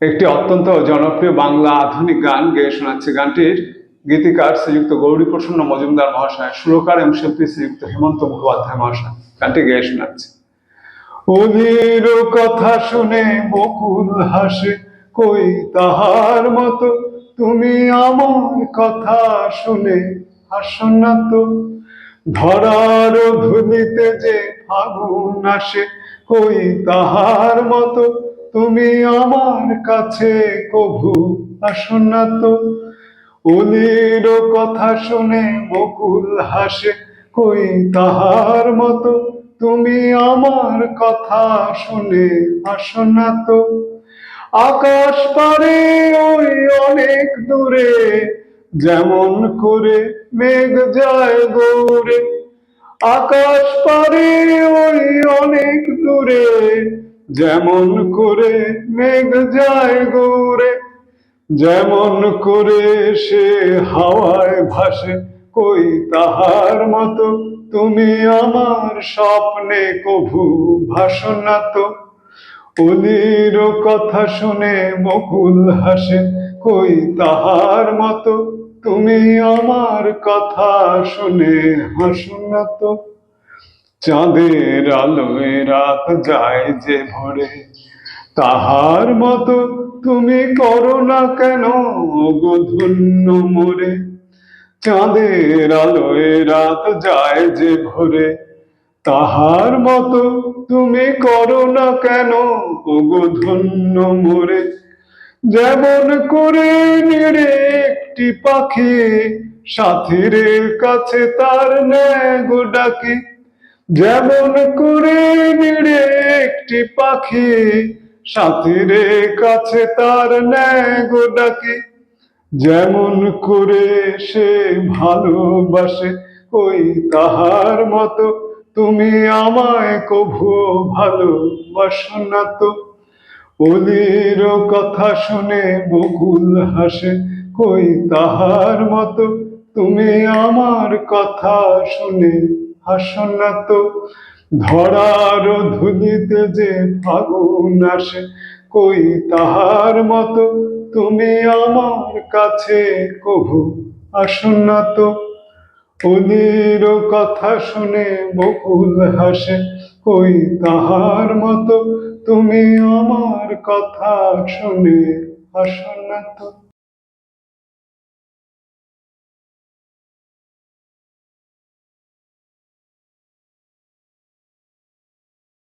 একটি অত্যন্ত জনপ্রিয় বাংলা আধুনিক গান, গেয়ে শোনাচ্ছে গানটির গীতিকার শ্রীযুক্ত গৌরী প্রসন্ন মজুমদার মহাশয়, সুরকার এবং শিল্পী শ্রীযুক্ত হেমন্ত মুখোপাধ্যায় মহাশয়। গানটি গেয়ে শোনাচ্ছে। ওদের কথা শুনে বকুল হাসে, কই তাহার মতো তুমি আমার কথা শুনে হাসো না তো। ধরার ধুলিতে যে ফাগুন আসে, কই তাহার মতো তুমি আমার কাছে কভু, আসো না তো। অলির কথা শুনে বকুল হাসে, কই তাহার মতো? তুমি আমার কথা শুনে আসো তো। আকাশ পারে ওই অনেক দূরে, যেমন করে মেঘ যায় গৌরে। আকাশ পারে ওই যেমন করে মেঘ যায় গৌরে, যেমন করে সে হাওয়ায় ভাসে, কই তাহার মতো তুমি আমার স্বপ্নে কভু ভাসো না তো। অলির কথা শুনে বকুল হাসে, কই তাহার মতো তুমি আমার কথা শুনে হাসো তো। চাঁদের আলোয় রাত যায় যে ভরে। তাহার মতো তুমি করো না কেন গো ধন্য মোরে? চাঁদের আলোয় রাত যায় যে ভরে। তাহার মতো তুমি করো না কেন ওগো ধন্য মোরে? যেমন করে নেড়ে একটি পাখি, সাথীর কাছে তার ন্যায় গো ডাকে। যেমন করে নেড়ে একটি পাখি সাথীর কাছে তার ন্যায় গো ডাকে। যেমন করে সে ভালোবাসে, ওই তাহার মতো। তুমি আমায় কভু ভালোবাসো না তো। অলির কথা শুনে বকুল হাসে কই তাহার মতো। তুমি আমার কথা শুনে হাসো তো ধরার ধুলিতে যে ফাগুন আসে, কই তাহার মতো তুমি আমার কাছে কভু? আসো না তো অলির কথা শুনে বকুল হাসে, কই তাহার মতো তুমি আমার কথা শুনে? তো।